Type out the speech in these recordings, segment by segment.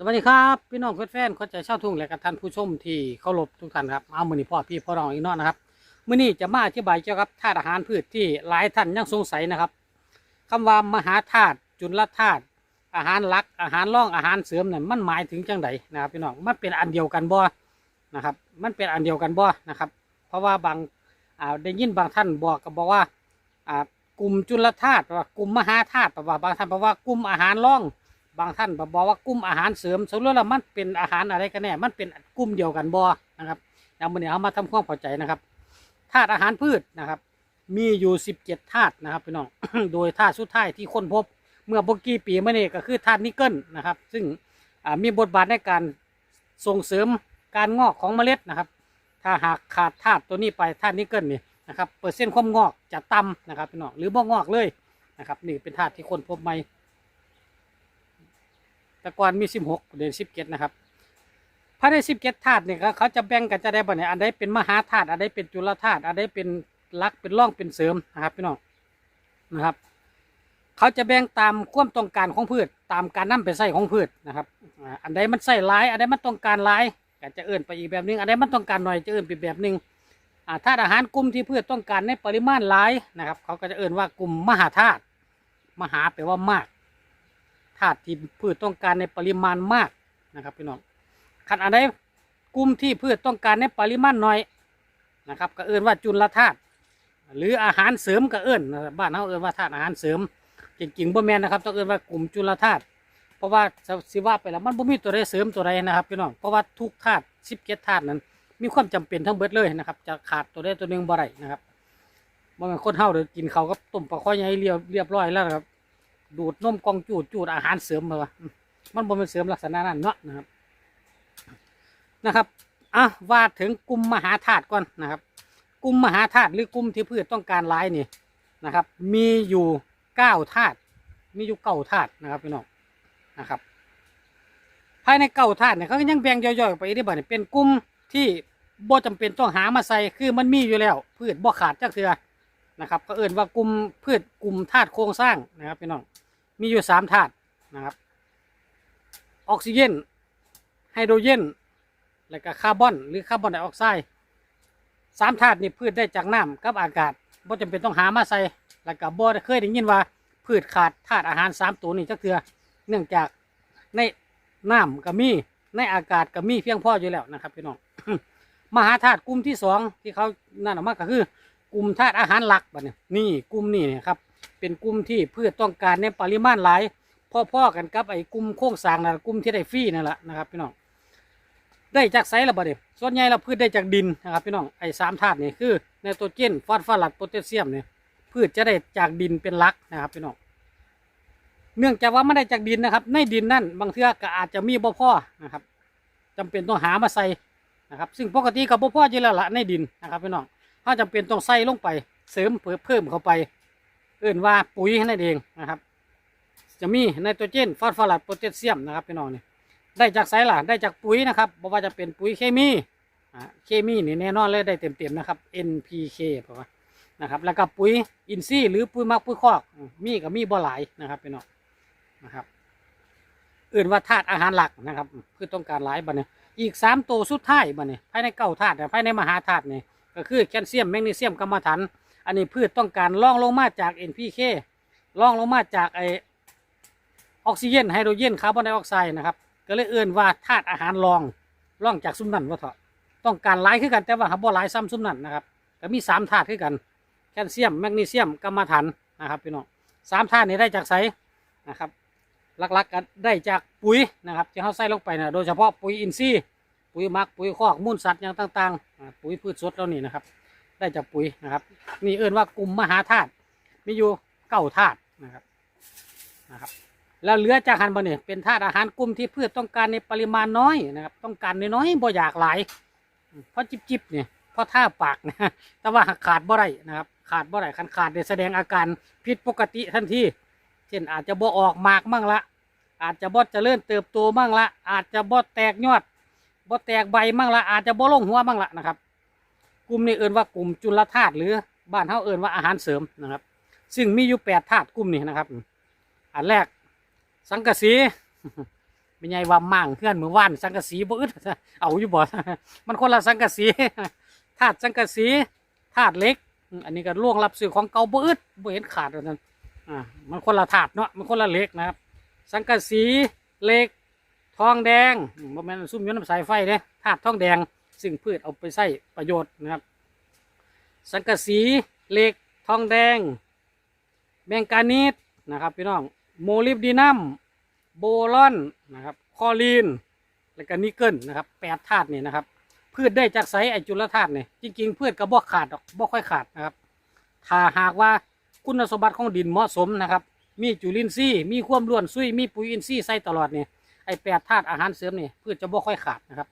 สวัสดีครับพี่น้องแฟนๆเข้าใจเช่าทุ่งและกับท่านผู้ชมที่เคารพทุกท่านครับเอามือนี้พ่อพี่พ่อน้องอีกเนาะนะครับมื้อนี้จะมาอธิบายเกี่ยวกับธาตุอาหารพืชที่หลายท่านยังสงสัยนะครับคำว่ามหาธาตุจุลธาตุอาหารหลัก อาหารร่องอาหารเสริมเนี่ยมันหมายถึงจังไดนะครับพี่น้องมันเป็นอันเดียวกันบ่นะครับ มันเป็นอันเดียวกันบ่นะครับ เพราะว่าบางอ่าได้ยินบางท่านบอกก็บอกว่าอ่ากลุ่มจุลธาตุว่ากลุ่มมหาธาตุแปลว่าบางท่านบอกว่ากลุ่มอาหารร่อง บางท่านบอกว่ากลุ่มอาหารเสริมสรุปแล้วมันเป็นอาหารอะไรกันแน่ มันเป็นกลุ่มเดียวกันบ่นะครับเดี๋ยววันนี้เอามาทำความเข้าใจนะครับธาตุอาหารพืชนะครับ มีอยู่สิบเจ็ดธาตุนะครับพี่น้อง โดยธาตุสุดท้ายที่ค้นพบ เมื่อบกี่ปีมานี้ก็คือธาตุนิกเกิลนะครับ ซึ่งมีบทบาทในการส่งเสริมการงอกของเมล็ดนะครับ ถ้าหากขาดธาตุตัวนี้ไปธาตุนิกเกิลนี่นะครับเปอร์เซ็นต์ความงอกจะต่ำนะครับพี่น้องหรือบ่งอกเลยนะครับนี่เป็นธาตุที่ค้นพบใหม่ แต่ก่อนมีสิบหกเดือนสิบเจ็ดนะครับภายในสิบเจ็ดธาตุเนี่ยเขาจะแบ่งกันจะได้บ่เนี่ยอันใดเป็นมหาธาตุอันใดเป็นจุลธาตุอันใดเป็นลักเป็นร่องเป็นเสริมนะครับพี่น้องนะครับ เขาจะแบ่งตามความต้องการของพืชตามการนํไปใส่ของพืชนะครับอันใดมันใส่หลาย อันใดมันต้องการหลายก็จะเอื่นไปอีกแบบหนึงอันใดมันต้องการหน่อยจะเอื่นไปแบบหนึงอ่าธาตุอาหารกลุ่มที่พืชต้องการในปริมาณหลายนะครับ เขาก็จะเอื่นว่ากลุ่มมหาธาตุมหาแปลว่ามาก ธาตุที่พืชต้องการในปริมาณมากนะครับพี่น้องขันอันใดกลุ่มที่พืชต้องการในปริมาณน้อยนะครับก็เอื่นว่าจุลธาตุหรืออาหารเสริมก็เอื่นนะครับบ้านเขาเอื่นว่าธาตุอาหารเสริมจริงๆบ่แมนนะครับต้องเอื่นว่ากลุ่มจุลธาตุเพราะว่าสิว่าไปแล้วมันบ่มีตัวใดเสริมตัวใดนะครับพี่น้องเพราะว่าทุกธาตุสิบเจ็ดธาตุนั้นมีความจำเป็นทั้งเบิดเลยนะครับ จะขาดตัวใดตัวหนึ่งบ่ได้นะครับบ่แม่นคนเฮาเด้อกินเขาก็ต้มปลาข้อยใหญ่เรียบเรียบร้อยแล้วนะครับ ดูดนมกองจูดจูดอาหารเสริมมาว่ามันบ่เป็นเสริมลักษณะนั้นเนาะนะครับ นะครับอะว่าถึงกลุ่มมหาธาตุก่อนนะครับ กลุ่มมหาธาตุหรือกลุ่มที่พืชต้องการหลายนี่นะครับ มีอยู่เก้าธาตุมีอยู่เก้าธาตุนะครับพี่น้องนะครับ ภายในเก้าธาตุเนี่ยเขาก็ยังแบ่งย่อยๆออกไปได้บ่เนี่ยเป็นกลุ่มที่บ่จำเป็นต้องหามาใส่คือมันมีอยู่แล้ว พืชบ่ขาดจักเทือ นะครับก็เอื่นว่ากลุ่มพืชกลุ่มธาตุโครงสร้างนะครับพี่น้องมีอยู่สามธาตุนะครับ ออกซิเจนไฮโดรเจนและก็คาร์บอน หรือคาร์บอนไดออกไซด์สามธาตุนี่พืชได้จากน้ำกับอากาศบ่จำเป็นต้องหามาใส่แล้วก็บ่ได้เคยได้ยินว่าพืชขาดธาตุอาหารสามตัวนี้จักเทือเนื่องจากในน้ำก็มีในอากาศก็มีเพียงพออยู่แล้วนะครับพี่น้องมหาธาตุกลุ่มที่สองที่เขานั่นออกมาก็คือ กลุ่มธาตุอาหารหลักบัดนี้นี่กลุ่มนี้เนี่ยครับ เป็นกลุ่มที่พืชต้องการในปริมาณหลายพ่อๆกันกับไอ้กลุ่มโค้งสร้างน่ะกลุ่มที่ได้ฟรีนั่นแหละนะครับพี่น้องได้จากไซระบาดเดส่วนใหญ่เราพืชได้จากดินนะครับพี่น้องไอ้สามธาตุนี่คือไนโตรเจนฟอสฟอรัสโพแทสเซียมเนี่ยพืชจะได้จากดินเป็นหลักนะครับพี่น้องเนื่องจากว่าไม่ได้จากดินนะครับ ในดินนั่นบางเทือก็อาจจะมีบ่พ่อนะครับจำเป็นต้องหามาใส่นะครับ ซึ่งปกติกับบ่พ่ออยู่แล้วละในดินนะครับพี่น้อง ถ้าจำเป็นต้องใส่ลงไป เสริมเพิ่มเข้าไป เอื่นว่าปุ๋ยนั่นเองนะครับ จะมีไนโตรเจนฟอสฟอรัสโพแทสเซียมนะครับพี่น้องนี่ได้จากไซล่ะได้จากปุ๋ยนะครับบอกว่าจะเป็นปุ๋ยเคมีอ่าเคมีนี่แน่นอนเลยได้เต็มๆนะครับ NPK ว่านะครับแล้วก็ปุ๋ยอินทรีย์หรือปุ๋ยมักปุ๋ยคอกมีกับมีบ่หลายนะครับพี่น้องนะครับอื่นว่าธาตุอาหารหลักนะครับ คือต้องการหลายบัดเนี่ยอีกสามตัวสุดท้ายบัดเนี่ยภายในเก้าธาตุเนี่ยภายในมหาธาตุเนี่ย ก็คือแคลเซียมแมกนีเซียมกัมมันถันอันนี้พืชต้องการล่องลงมาจาก NPK ล่องลงมาจากไอออกซิเจนไฮโดรเจนคาร์บอนไดออกไซด์นะครับก็เลยเอื่นว่าธาตุอาหารรองล่องจากซุ้มนั่นว่าเถอะต้องการหลายขึ้นกันแต่ว่าหาบ่หลายซ้ำซุ้มนั่นนะครับก็มีสามธาตุขึ้นกันแคลเซียมแมกนีเซียมกัมมันถันนะครับพี่น้องสามธาตุนี้ได้จากไสนะครับหลักๆก็ได้จากปุ๋ยนะครับที่เขาใส่ลงไปนะโดยเฉพาะปุ๋ยอินทรีย์ปุ๋ยมักปุ๋ยคอกมูลสัตว์อย่างต่างๆ ปุ๋ยพืชสดแล้วนี่นะครับ ได้จากปุ๋ยนะครับ นี่เอื่นว่ากลุ่มมหาธาตุมีอยู่เก้าธาตุนะครับนะครับ แล้วเหลือจากหันบะเนี่ยเป็นธาตุอาหารกลุ่มที่พืชต้องการในปริมาณน้อยนะครับ ต้องการน้อยๆบ่อยากหลายเพราะจิบๆเนี่ยเพราะท่าปากนะแต่ว่าขาดบ่ได้นะครับ ขาดบ่ได้คันขาดเนี่ยแสดงอาการผิดปกติทันทีเช่นอาจจะบ่ออกหมากมั่งละอาจจะบ่เจริญเติบโตมั่งละอาจจะบ่แตกยอด บ่แตกใบมั่งละอาจจะบ่ลงหัวมั่งละนะครับ กลุ่มนี้เอิ้นว่ากลุ่มจุลธาตุหรือบ้านเฮาเอิ้นว่าอาหารเสริมนะครับ ซึ่งมีอยู่แปดธาตุกลุ่มนี้นะครับ อันแรกสังกะสีเป็นไงว่ามั่งเพื่อนมือว่านสังกะสีบ่อึดเอาอยู่บ่มันคนละสังกะสีธาตุสังกะสีธาตุเล็ก อันนี้ก็ล่วงรับสื่อของเก่าบ่อึดบ่เห็นขาดว่าซั่นอ่ามันคนละธาตุเนาะมันคนละเล็กนะครับ สังกะสีเล็ก ทองแดงอืมบ่แม่นซุ่มยน้ำสายไฟเด้ธาตุทองแดงซึ่งพืชเอาไปใช้ประโยชน์นะครับ สังกะสีเหล็กทองแดง แมงกานีสนะครับพี่น้องโมลิบดีนัมโบลอนนะครับคอลีน แล้วก็นิกเกิลนะครับแปดธาตุนี่นะครับ พืชได้จากไสไอจุลธาตุนี่จริง ๆ พืชก็บ่ขาดดอกบ่ค่อยขาดนะครับ ถ้าหากว่าคุณสมบัติของดินเหมาะสมนะครับ มีจุลินทรีย์มีความร่วนซุยมีปุ๋ยอินทรีย์ใส่ตลอดนี่ ไอแปดธาตุอาหารเสริมนี่พืชจะบ่ค่อยขาดนะครับ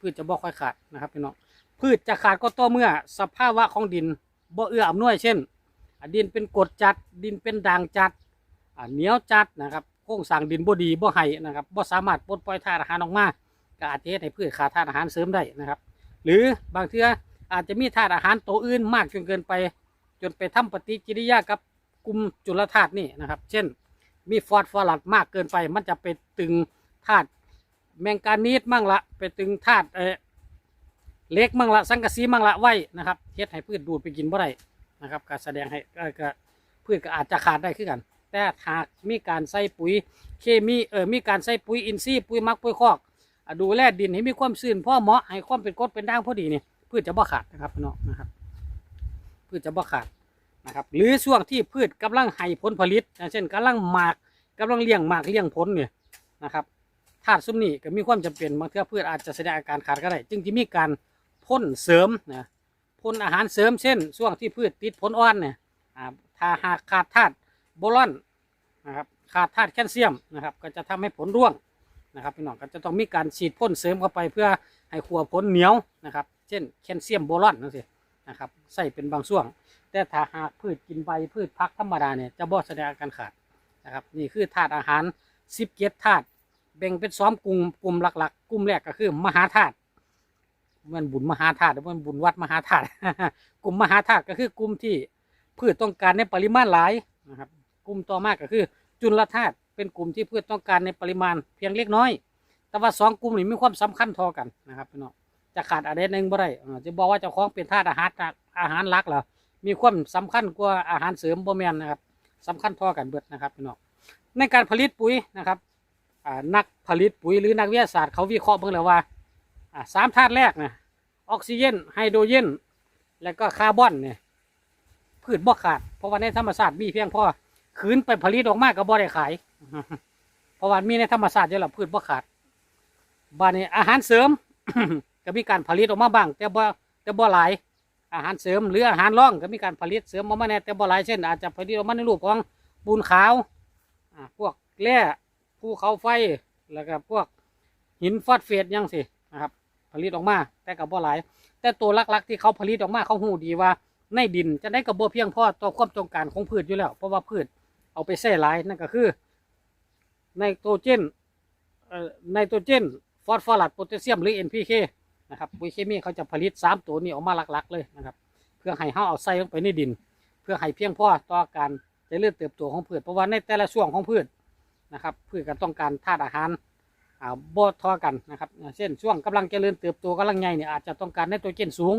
พืชจะบ่ค่อยขาดนะครับพี่น้องพืชจะขาดก็ต่อเมื่อสภาวะของดินบ่เอื้ออำนวยเช่น ดินเป็นกรดจัด ดินเป็นด่างจัดอะเหนียวจัดนะครับโครงสร้างดินบ่ดีบ่ให้นะครับบ่สามารถปลดปล่อยธาตุอาหารออกมาก็อาจจะเฮ็ดให้พืชขาดธาตุอาหารเสริมได้นะครับ หรือบางเทื่ออาจจะมีธาตุอาหารตัวอื่นมากจนเกินไป จนไปทำปฏิกิริยากับกลุ่มจุลธาตุนี่นะครับ เช่น มีฟอสฟอรัสมากเกินไป มันจะไปตึงธาตุแมงกานีสมั่งละไปตึงธาตุเอเล็กมั่งละสังกะสีมั่งละไว้นะครับเฮ็ดให้พืชดูดไปกินบ่ได้นะครับการแสดงให้ก็พืชก็อาจจะขาดได้ขึ้นกัน แต่หากมีการใส่ปุ๋ยเคมีเออมีการใส่ปุ๋ยอินทรีย์ปุ๋ยมักปุ๋ยคอกดูแลดินให้มีความชื้นพ่อเหมาะให้ความเป็นกรดเป็นด่างพอดีนี่พืชจะบ่ขาดนะครับพี่น้องนะครับพืชจะบ่ขาด นะครับหรือช่วงที่พืชกำลังให้ผลผลิตเช่นกำลังหมากกำลังเลี้ยงหมากเลี้ยงผลเนี่ยนะครับธาตุซุ้มนี้ก็มีความจำเป็นบางเทื่อพืชอาจจะแสดงอาการขาดก็ได้จึงจะมีการพ่นเสริมนะพ่นอาหารเสริมเช่นช่วงที่พืชติดผลอ่อนเนี่ยถ้าหากขาดธาตุโบรอนนะครับขาดธาตุแคลเซียมนะครับก็จะทำให้ผลร่วงนะครับพี่น้องก็จะต้องมีการฉีดพ่นเสริมเข้าไปเพื่อให้ขัวผลเหนียวนะครับ เช่นแคลเซียมโบรอนนั่นสินะครับใส่เป็นบางช่วง แต่ถ้าหากพืชกินใบพืชพักธรรมดาเนี่ยจะบ่แสดงอาการขาดนะครับนี่คือธาตุอาหารสิบเจ็ดธาตุแบ่งเป็นสองกลุ่มกลุ่มหลัก ๆ กลุ่มแรกก็คือมหาธาตุมันบุญมหาธาตุหรือมันบุญวัดมหาธาตุกลุ่มมหาธาตุก็คือกลุ่มที่พืชต้องการในปริมาณหลายนะครับกลุ่มต่อมากก็คือจุลธาตุเป็นกลุ่มที่พืชต้องการในปริมาณเพียงเล็กน้อย แต่ว่าสองกลุ่มนี้มีความสำคัญทอกันนะครับพี่น้องจะขาดอะไรหนึ่งบ่ได้จะบอกว่าเจ้าของเป็นธาตุอาหารอาหารหลักเหรอ มีความสำคัญกว่าอาหารเสริมบ่แมนนะครับสำคัญทอกันเบิดนะครับพี่น้องในการผลิตปุ๋ยนะครับนักผลิตปุ๋ยหรือนักวิทยาศาสตร์เขาวิเคราะห์เบิ่งแล้วว่าอะสามธาตุแรกนะออกซิเจนไฮโดรเจนแล้วก็คาร์บอนเนี่ยพืชบ่ขาด เพราะว่าในธรรมชาติมีเพียงพอขืนไปผลิตออกมาก็บ่ได้ขาย เพราะว่ามีในธรรมชาติเยอะละพืชบ่ขาดบ้านนี้อาหารเสริม ก็มีการผลิตออกมาบ้าง แต่บ่แต่บ่หลาย อาหารเสริมหรืออาหารร่องก็มีการผลิตเสริมออกมาแน่แต่บ่หลายเช่น อาจจะผลิตออกมาในรูปของปูนขาวพวกแร่ภูเขาไฟแล้วก็พวกหินฟอสเฟตยังสินะครับผลิตออกมา แต่กับบ่หลาย แต่ตัวหลักๆ ที่เขาผลิตออกมาเขาหูดีว่าในดินจะได้กับบ่เพียงพอต่อความต้องการของพืชอยู่แล้ว เพราะว่าพืชเอาไปใส่หลายนั่นก็คือไนโตรเจนไนโตรเจน ฟอสฟอรัสโพแทสเซียมหรือ NPK นะครับปุ๋ยเคมีเขาจะผลิตสามตัวนี้ออกมาหลักๆเลยนะครับ เพื่อให้เฮาเอาใส่ลงไปในดิน เพื่อให้เพียงพอต่อการเจริญเติบโตของพืชเพราะว่าในแต่ละช่วงของพืชนะครับพืชก็ต้องการธาตุอาหารอ่าบ่ทอกันนะครับเช่นช่วงกำลังเจริญเติบโตกำลังใหญ่เนี่ยอาจจะต้องการไนโตรเจนสูง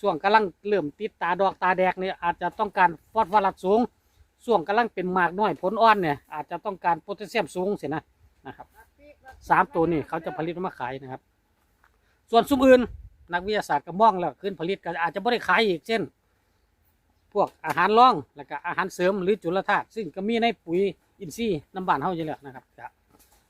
ช่วงกำลังเริ่มติดตาดอกตาแดกเนี่ยอาจจะต้องการฟอสฟอรัสสูงช่วงกำลังเป็นหมากน้อยผลอ่อนเนี่ยอาจจะต้องการโพแทสเซียมสูงเสียนะนะครับสามตัวนี่เขาจะผลิตมาขายนะครับ ส่วนซุ้มอื่น นักวิทยาศาสตร์ก็มองแล้วขึ้นผลิตก็อาจจะไม่ได้ขายอีกเช่น พวกอาหารร่องแล้วก็อาหารเสริมหรือจุลธาตุซึ่งก็มีในปุ๋ยอินทรีย์น้ำบานเฮาอยู่แล้วนะครับก็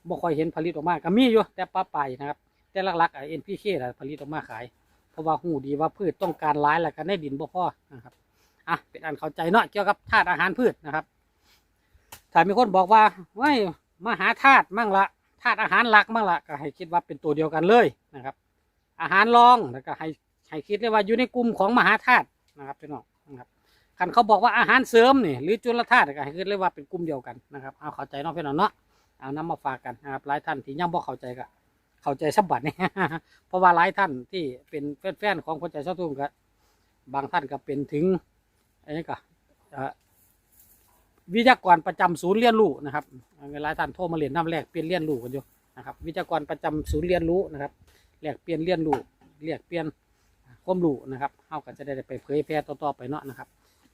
บ่ค่อยเห็นผลิตออกมาก็มีอยู่แต่ปลาไปนะครับ แต่หลักๆไอ้ NPK น่ะผลิตออกมาขาย เพราะว่าหูดีว่าพืชต้องการหลายแล้วก็ในดินบ่พอนะครับอะเป็นอันเข้าใจเนาะเกี่ยวกับธาตุอาหารพืชนะครับถ้ามีคนบอกว่าไม่มาหาธาตุมั่งละธาตุอาหารหลักมั่งละก็ให้คิดว่าเป็นตัวเดียวกันเลยนะครับ อาหารรองแล้วก็ให้ให้คิดเลยว่าอยู่ในกลุ่มของมหาธาตุนะครับพี่น้องนะครับคันเขาบอกว่าอาหารเสริมนี่หรือจุลธาตุก็ให้คิดเลยว่าเป็นกลุ่มเดียวกันนะครับเอาเข้าใจเนาะพี่น้องเนาะเอานำมาฝากกันนะครับหลายท่านที่ยังบ่เข้าใจก็เข้าใจสับบัดนี่เพราะว่าหลายท่านที่เป็นแฟนๆของคนใจชอบทุ่มก็บางท่านก็เป็นถึงอะไรก็วิทยากรประจำศูนย์เรียนรู้นะครับเวลายท่านโทรมาเรียนน้ำแรกเปลี่ยนเรียนรู้กันอยู่นะครับ วิทยากรประจำศูนย์เรียนรู้นะครับ แลกเปลี่ยนเรียนรู้เรียกเปลี่ยนความรู้นะครับเฮาก็จะได้ไปเผยแพร่ต่อๆไปเนาะนะครับ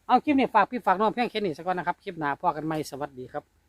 เอาคลิปนี้ฝากพี่ฝากน้องเพียงแค่นี้สักก่อนนะครับ คลิปหน้าพอกันใหม่สวัสดีครับ